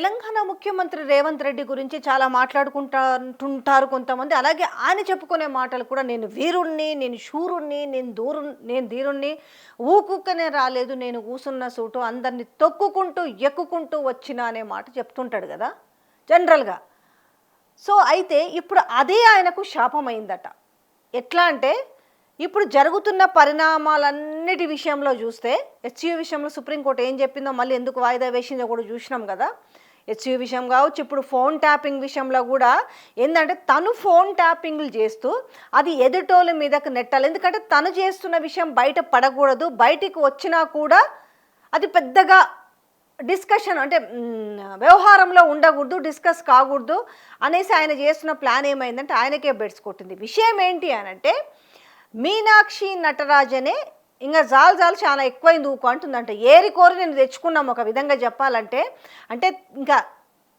తెలంగాణ ముఖ్యమంత్రి రేవంత్ రెడ్డి గురించి చాలా మాట్లాడుకుంటుంటారు కొంతమంది. అలాగే ఆయన చెప్పుకునే మాటలు కూడా నేను వీరుణ్ణి నేను శూరుణ్ణి నేను దూరు నేను ధీరుణ్ణి ఊకుక్కనే రాలేదు నేను కూసున్న సూటు అందరిని తొక్కుకుంటూ ఎక్కుకుంటూ వచ్చిన అనే మాట చెప్తుంటాడు కదా జనరల్గా. సో అయితే ఇప్పుడు అదే ఆయనకు శాపమైందట. ఎట్లా అంటే ఇప్పుడు జరుగుతున్న పరిణామాలన్నిటి విషయంలో చూస్తే హెచ్యూ విషయంలో సుప్రీంకోర్టు ఏం చెప్పిందో మళ్ళీ ఎందుకు వాయిదా వేసిందో కూడా చూసినాం కదా. హెచ్యూ విషయం కావచ్చు ఇప్పుడు ఫోన్ ట్యాపింగ్ విషయంలో కూడా ఏంటంటే తను ఫోన్ ట్యాపింగ్లు చేస్తూ అది ఎదుటోళ్ళ మీదకు నెట్టాలి. ఎందుకంటే తను చేస్తున్న విషయం బయట పడకూడదు. బయటికి వచ్చినా కూడా అది పెద్దగా డిస్కషన్ అంటే వ్యవహారంలో ఉండకూడదు డిస్కస్ కాకూడదు అనేసి ఆయన చేస్తున్న ప్లాన్ ఏమైందంటే ఆయనకే బెడ్స్ కొట్టింది. విషయం ఏంటి అని అంటే మీనాక్షి నటరాజనే ఇంకా జాలు జాలు చాలా ఎక్కువైంది ఊకు అంటుందంట. ఏరి కోరి నేను తెచ్చుకున్నాం ఒక విధంగా చెప్పాలంటే అంటే ఇంకా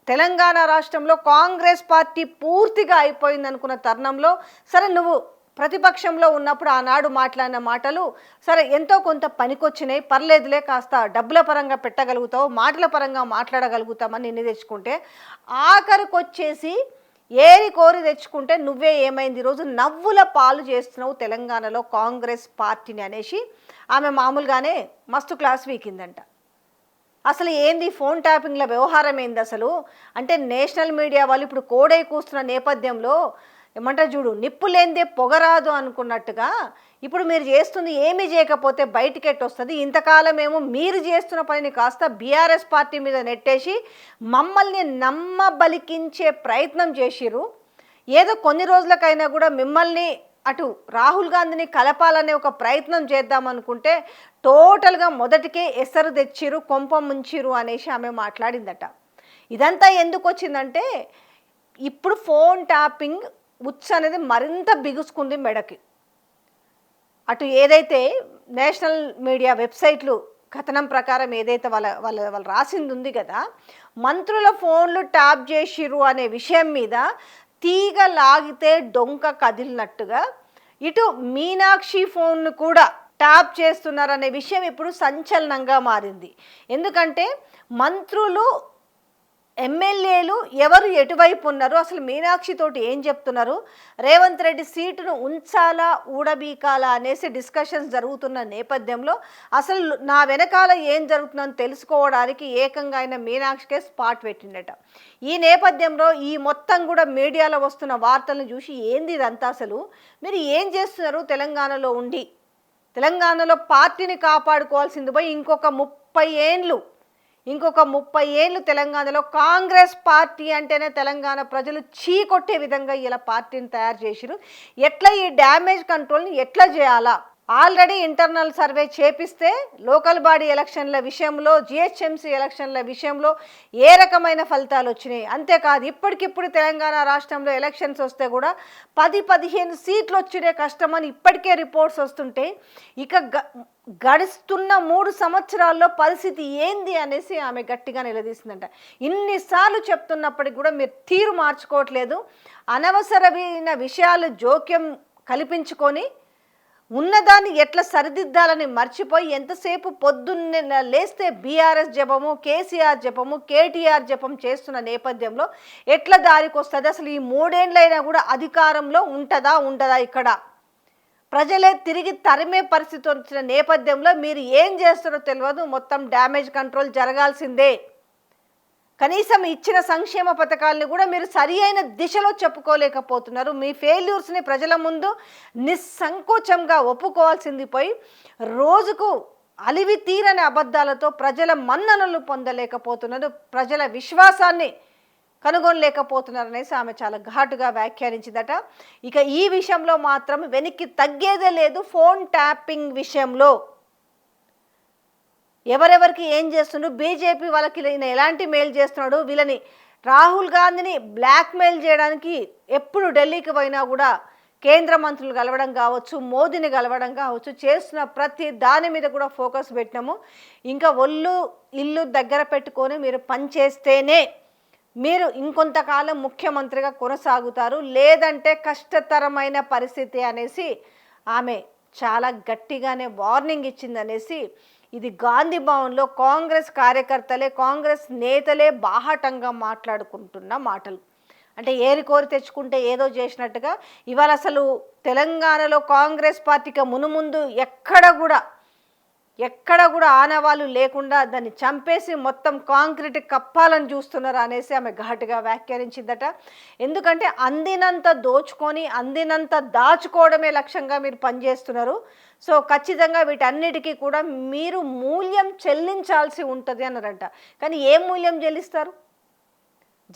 తెలంగాణ రాష్ట్రంలో కాంగ్రెస్ పార్టీ పూర్తిగా అయిపోయింది అనుకున్న తరుణంలో సరే నువ్వు ప్రతిపక్షంలో ఉన్నప్పుడు ఆనాడు మాట్లాడిన మాటలు సరే ఎంతో కొంత పనికొచ్చినాయి పర్లేదులే కాస్త డబ్బుల పరంగా పెట్టగలుగుతావు మాటల పరంగా మాట్లాడగలుగుతామని నిన్న తెచ్చుకుంటే ఆఖరికొచ్చేసి ఏరి కోరి తెచ్చుకుంటే నువ్వే ఏమైంది? ఈరోజు నవ్వుల పాలు చేస్తున్నావు తెలంగాణలో కాంగ్రెస్ పార్టీని అనేసి. ఆమె మామూలుగానే మస్తు క్లాస్ వీకిందంట. అసలు ఏంది? ఫోన్ ట్యాపింగ్ల వ్యవహారం ఏంది అసలు? అంటే నేషనల్ మీడియా వాళ్ళు ఇప్పుడు కోడై కూస్తున్న నేపథ్యంలో ఏమంటారు చూడు నిప్పు లేనిదే పొగరాదు అనుకున్నట్టుగా ఇప్పుడు మీరు చేస్తుంది ఏమీ చేయకపోతే బయటికెట్ వస్తుంది? ఇంతకాలం ఏమో మీరు చేస్తున్న పనిని కాస్త బీఆర్ఎస్ పార్టీ మీద నెట్టేసి మమ్మల్ని నమ్మబలికించే ప్రయత్నం చేసిర్రు. ఏదో కొన్ని రోజులకైనా కూడా మిమ్మల్ని అటు రాహుల్ గాంధీని కలపాలనే ఒక ప్రయత్నం చేద్దాం అనుకుంటే టోటల్గా మొదటికే ఎసరు తెచ్చిరు కొంప ముంచిరు అనేసి ఆమె మాట్లాడిందట. ఇదంతా ఎందుకు వచ్చిందంటే ఇప్పుడు ఫోన్ ట్యాపింగ్ ఉచ్చు అనేది మరింత బిగుసుకుంది మెడకి. అటు ఏదైతే నేషనల్ మీడియా వెబ్సైట్లు కథనం ప్రకారం ఏదైతే వాళ్ళ వాళ్ళ వాళ్ళు రాసింది ఉంది కదా మంత్రుల ఫోన్లు ట్యాప్ చేసిర్రు అనే విషయం మీద తీగ లాగితే డొంక కదిలినట్టుగా ఇటు మీనాక్షి ఫోన్ను కూడా ట్యాప్ చేస్తున్నారనే విషయం ఇప్పుడు సంచలనంగా మారింది. ఎందుకంటే మంత్రులు ఎమ్మెల్యేలు ఎవరు ఎటువైపు ఉన్నారు? అసలు మీనాక్షితోటి ఏం చెప్తున్నారు? రేవంత్ రెడ్డి సీటును ఉంచాలా ఊడబీకాలా అనేసి డిస్కషన్స్ జరుగుతున్న నేపథ్యంలో అసలు నా వెనకాల ఏం జరుగుతుందని తెలుసుకోవడానికి ఏకంగా ఆయన మీనాక్షికే స్పాట్ పెట్టిండట. ఈ నేపథ్యంలో ఈ మొత్తం కూడా మీడియాలో వస్తున్న వార్తలను చూసి ఏంది ఇదంతా అసలు? మీరు ఏం చేస్తున్నారు తెలంగాణలో ఉండి? తెలంగాణలో పార్టీని కాపాడుకోవాల్సింది పోయి ఇంకొక ముప్పై ఏండ్లు ఇంకొక ముప్పై ఏళ్ళు తెలంగాణలో కాంగ్రెస్ పార్టీ అంటేనే తెలంగాణ ప్రజలు చీకొట్టే విధంగా ఇలా పార్టీని తయారు చేసిరు. ఎట్లా ఈ డ్యామేజ్ కంట్రోల్ని ఎట్లా చేయాలా? ఆల్రెడీ ఇంటర్నల్ సర్వే చేపిస్తే లోకల్ బాడీ ఎలక్షన్ల విషయంలో జిహెచ్ఎంసీ ఎలక్షన్ల విషయంలో ఏ రకమైన ఫలితాలు వచ్చినాయి? అంతేకాదు ఇప్పటికిప్పుడు తెలంగాణ రాష్ట్రంలో ఎలక్షన్స్ వస్తే కూడా పది పదిహేను సీట్లు వచ్చినే కష్టమని ఇప్పటికే రిపోర్ట్స్ వస్తుంటే ఇక గ గడుస్తున్న మూడు సంవత్సరాల్లో పరిస్థితి ఏంది అనేసి ఆమె గట్టిగా నిలదీసిందంట. ఇన్నిసార్లు చెప్తున్నప్పటికి కూడా మీరు తీరు మార్చుకోవట్లేదు. అనవసరమైన విషయాలు జోక్యం కల్పించుకొని ఉన్నదాన్ని ఎట్లా సరిదిద్దాలని మర్చిపోయి ఎంతసేపు పొద్దున్నే లేస్తే బీఆర్ఎస్ జపము కేసీఆర్ జపము కేటీఆర్ జపం చేస్తున్న నేపథ్యంలో ఎట్లా దారికి వస్తుంది అసలు ఈ మూడేండ్లైనా కూడా అధికారంలో ఉంటుందా ఉండదా ఇక్కడ? ప్రజలే తిరిగి తరిమే పరిస్థితి వచ్చిన నేపథ్యంలో మీరు ఏం చేస్తారో తెలియదు మొత్తం డ్యామేజ్ కంట్రోల్ జరగాల్సిందే. కనీసం ఇచ్చిన సంక్షేమ పథకాలని కూడా మీరు సరి అయిన దిశలో చెప్పుకోలేకపోతున్నారు. మీ ఫెయిల్యూర్స్ని ప్రజల ముందు నిస్సంకోచంగా ఒప్పుకోవాల్సింది పోయి రోజుకు అలివి తీరని అబద్ధాలతో ప్రజల మన్ననలు పొందలేకపోతున్నారు. ప్రజల విశ్వాసాన్ని కనుగొనలేకపోతున్నారనేసి ఆమె చాలా ఘాటుగా వ్యాఖ్యానించిందట. ఇక ఈ విషయంలో మాత్రం వెనక్కి తగ్గేదే లేదు ఫోన్ ట్యాపింగ్ విషయంలో. ఎవరెవరికి ఏం చేస్తున్నాడు బీజేపీ వాళ్ళకి ఈయన ఎలాంటి మెయిల్ చేస్తున్నాడు? వీళ్ళని రాహుల్ గాంధీని బ్లాక్మెయిల్ చేయడానికి ఎప్పుడు ఢిల్లీకి పోయినా కూడా కేంద్ర మంత్రులు కలవడం కావచ్చు మోదీని కలవడం కావచ్చు చేస్తున్న ప్రతి దాని మీద కూడా ఫోకస్ పెట్టినాము. ఇంకా ఒళ్ళు ఇల్లు దగ్గర పెట్టుకొని మీరు పనిచేస్తేనే మీరు ఇంకొంతకాలం ముఖ్యమంత్రిగా కొనసాగుతారు లేదంటే కష్టతరమైన పరిస్థితి అనేసి ఆమె చాలా గట్టిగానే వార్నింగ్ ఇచ్చిందనేసి ఇది గాంధీ భవన్లో కాంగ్రెస్ కార్యకర్తలే కాంగ్రెస్ నేతలే బాహాటంగా మాట్లాడుకుంటున్న మాటలు. అంటే ఏరి కోరి తెచ్చుకుంటే ఏదో చేసినట్టుగా ఇవాళ అసలు తెలంగాణలో కాంగ్రెస్ పార్టీకి మునుముందు ఎక్కడ కూడా ఎక్కడ కూడా ఆనవాళ్ళు లేకుండా దాన్ని చంపేసి మొత్తం కాంక్రీట్ కప్పాలని చూస్తున్నారు అనేసి ఆమె ఘాటుగా వ్యాఖ్యానించిందట. ఎందుకంటే అందినంత దోచుకొని అందినంత దాచుకోవడమే లక్ష్యంగా మీరు పనిచేస్తున్నారు. సో ఖచ్చితంగా వీటన్నిటికీ కూడా మీరు మూల్యం చెల్లించాల్సి ఉంటుంది అన్నారంట. కానీ ఏ మూల్యం చెల్లిస్తారు?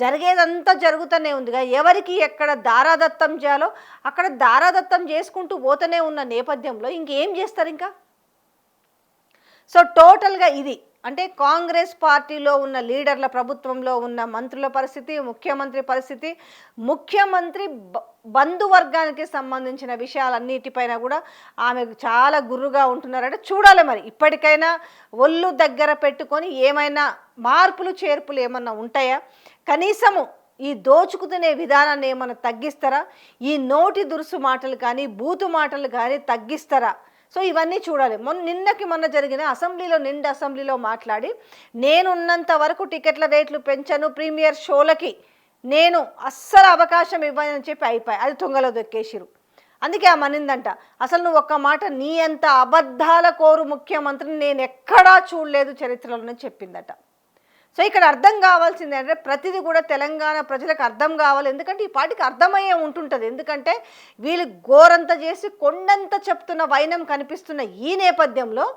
జరిగేదంతా జరుగుతూనే ఉందిగా. ఎవరికి ఎక్కడ దారాదత్తం చేయాలో అక్కడ దారాదత్తం చేసుకుంటూ పోతూనే ఉన్న నేపథ్యంలో ఇంకేం చేస్తారు ఇంకా? సో టోటల్గా ఇది. అంటే కాంగ్రెస్ పార్టీలో ఉన్న లీడర్ల ప్రభుత్వంలో ఉన్న మంత్రుల పరిస్థితి ముఖ్యమంత్రి పరిస్థితి ముఖ్యమంత్రి బ- బంధువర్గానికి సంబంధించిన విషయాలన్నిటిపైన కూడా ఆమె చాలా గుర్రుగా ఉంటున్నారంటే చూడాలి మరి. ఇప్పటికైనా ఒళ్ళు దగ్గర పెట్టుకొని ఏమైనా మార్పులు చేర్పులు ఏమన్నా ఉంటాయా? కనీసము ఈ దోచుకుతునే విధానాన్ని ఏమైనా తగ్గిస్తారా? ఈ నోటి దురుసు మాటలు కానీ బూతు మాటలు కానీ తగ్గిస్తారా? సో ఇవన్నీ చూడాలి. మొన్న నిన్నకి మొన్న జరిగిన అసెంబ్లీలో నిండు అసెంబ్లీలో మాట్లాడి నేనున్నంత వరకు టికెట్ల రేట్లు పెంచను ప్రీమియర్ షోలకి నేను అస్సలు అవకాశం ఇవ్వనని చెప్పి అయిపోయి అది తుంగలో దొక్కేసిరు అందుకే ఆ మనిందంట అసలు నువ్వు ఒక్క మాట నీ అంత అబద్ధాల కోరు ముఖ్యమంత్రిని నేను ఎక్కడా చూడలేదు చరిత్రలోనే చెప్పిందట. సో ఇక్కడ అర్థం కావాల్సింది అంటే ప్రతిదీ కూడా తెలంగాణ ప్రజలకు అర్థం కావాలి. ఎందుకంటే ఈ పాటికి అర్థమయ్యే ఉంటుంటుంది. ఎందుకంటే వీళ్ళు గోరంత చేసి కొండంత చెప్తున్న వైనం కనిపిస్తున్న ఈ నేపథ్యంలో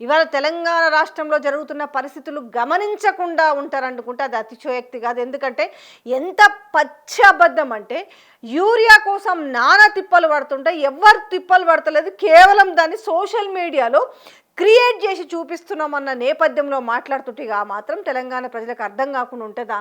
ఇవాళ తెలంగాణ రాష్ట్రంలో జరుగుతున్న పరిస్థితులు గమనించకుండా ఉంటారనుకుంటే అది అతిశయోక్తి కాదు. ఎందుకంటే ఎంత పచ్చి అబద్ధం అంటే యూరియా కోసం నానా తిప్పలు పడుతుంటే ఎవరు తిప్పలు పడతలేదు. కేవలం దాన్ని సోషల్ మీడియాలో క్రియేట్ చేసి చూపిస్తున్నామన్న నేపథ్యంలో మాట్లాడుతుంటే ఆ మాత్రం తెలంగాణ ప్రజలకు అర్థం కాకుండా ఉంటుందా?